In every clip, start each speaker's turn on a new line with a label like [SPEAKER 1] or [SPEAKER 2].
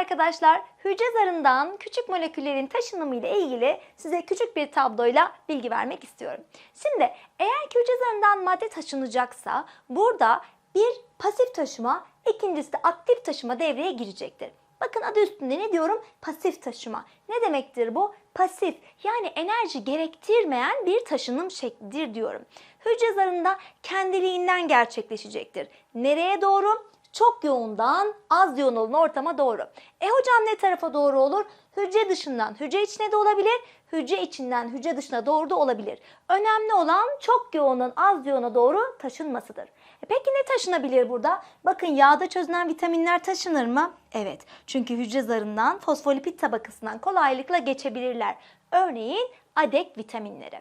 [SPEAKER 1] arkadaşlar. Hücre zarından küçük moleküllerin taşınımı ile ilgili size küçük bir tabloyla bilgi vermek istiyorum. Şimdi eğer ki hücre zarından madde taşınacaksa burada bir pasif taşıma, ikincisi de aktif taşıma devreye girecektir. Bakın adı üstünde ne diyorum? Pasif taşıma. Ne demektir bu? Pasif yani enerji gerektirmeyen bir taşınım şeklidir diyorum. Hücre zarında kendiliğinden gerçekleşecektir. Nereye doğru? Çok yoğundan az yoğun olan ortama doğru. E hocam ne tarafa doğru olur? Hücre dışından hücre içine de olabilir, hücre içinden hücre dışına doğru da olabilir. Önemli olan çok yoğunun az yoğuna doğru taşınmasıdır. E peki ne taşınabilir burada? Bakın yağda çözünen vitaminler taşınır mı? Evet. Çünkü hücre zarından fosfolipid tabakasından kolaylıkla geçebilirler. Örneğin adek vitaminleri.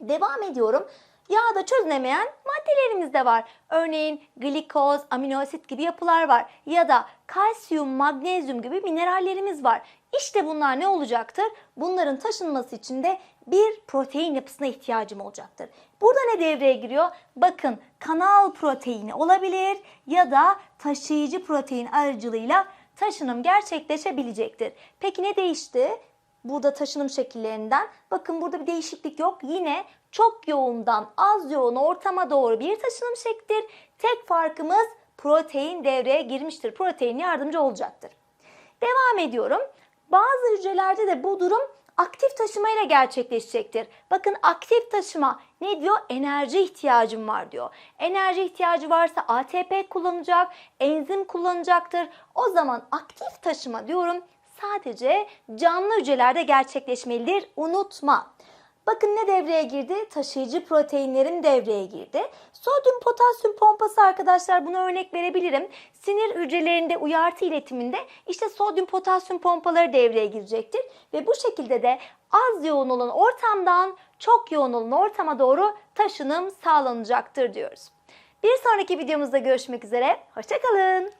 [SPEAKER 1] Devam ediyorum. Yağda çözünemeyen maddelerimiz de var. Örneğin glikoz, amino asit gibi yapılar var. Ya da kalsiyum, magnezyum gibi minerallerimiz var. İşte bunlar ne olacaktır? Bunların taşınması için de bir protein yapısına ihtiyacım olacaktır. Burada ne devreye giriyor? Bakın kanal proteini olabilir ya da taşıyıcı protein aracılığıyla taşınım gerçekleşebilecektir. Peki ne değişti? burada taşınım şekillerinden. Bakın burada bir değişiklik yok. Yine çok yoğundan az yoğun ortama doğru bir taşınım şeklidir. Tek farkımız protein devreye girmiştir. Protein yardımcı olacaktır. Devam ediyorum. Bazı hücrelerde de bu durum aktif taşıma ile gerçekleşecektir. Bakın aktif taşıma ne diyor? Enerji ihtiyacım var diyor. Enerji ihtiyacı varsa ATP kullanacak, enzim kullanacaktır. O zaman aktif taşıma diyorum sadece canlı hücrelerde gerçekleşmelidir. Unutma. Bakın ne devreye girdi? Taşıyıcı proteinlerin devreye girdi. Sodyum potasyum pompası arkadaşlar buna örnek verebilirim. Sinir hücrelerinde uyartı iletiminde işte sodyum potasyum pompaları devreye girecektir. Ve bu şekilde de az yoğun olan ortamdan çok yoğun olan ortama doğru taşınım sağlanacaktır diyoruz. Bir sonraki videomuzda görüşmek üzere. Hoşçakalın.